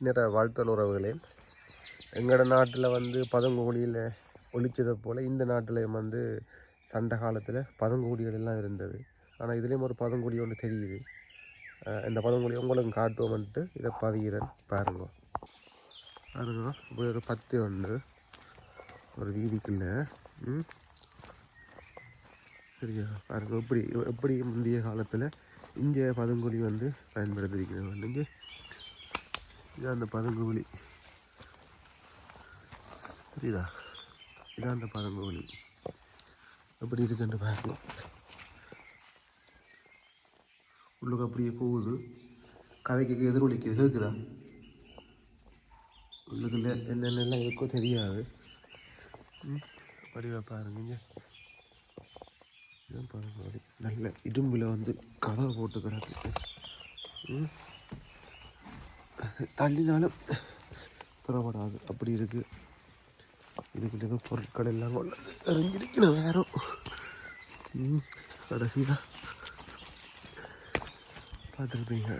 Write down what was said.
நிற வாழ்த்தல் உறவுகளே. எங்களோட நாட்டில் வந்து பதங்கோடியில் ஒழிச்சதை போல் இந்த நாட்டிலையும் வந்து சண்டை காலத்தில் பதங்கோடிகள் இருந்தது. ஆனால் இதுலேயும் ஒரு பதங்குடி ஒன்று தெரியுது. இந்த பதங்குடி உங்களுக்கு காட்டுவோம்ன்ட்டு இதை பதிகிறேன். பாருங்க. பாருங்க. இப்படி ஒரு பத்து ஒன்று ஒரு வீதிக்குள்ளே. சரியா? பாருங்க. எப்படி எப்படி முந்தைய காலத்தில் இங்கே பதங்குடி வந்து பயன்படுத்திருக்கிறோம் இங்கே இதான் அந்த பதங்குழி புரியுதா? இதான் அந்த பதங்குழி எப்படி இருக்குன்னு பார்க்கலாம் உள்ளுக்கு அப்படியே போகுது. கதைக்கு எதிரொலிக்கு கேட்குதா உள்ளுக்குள்ள என்னென்னலாம் இருக்கோ தெரியாது. ம் படிவா பாருங்க. இதான் பதங்குழி நல்ல இடும்பில் வந்து கதவை போட்டு கிடக்கு. ம். தள்ளினாலும் திறப்படாது அப்படி இருக்குது இதுக்குள்ளே பொருட்கள் எல்லாம் கொண்டு வந்து எறிஞ்சிருக்கிற வேறும் பார்த்துருப்பீங்க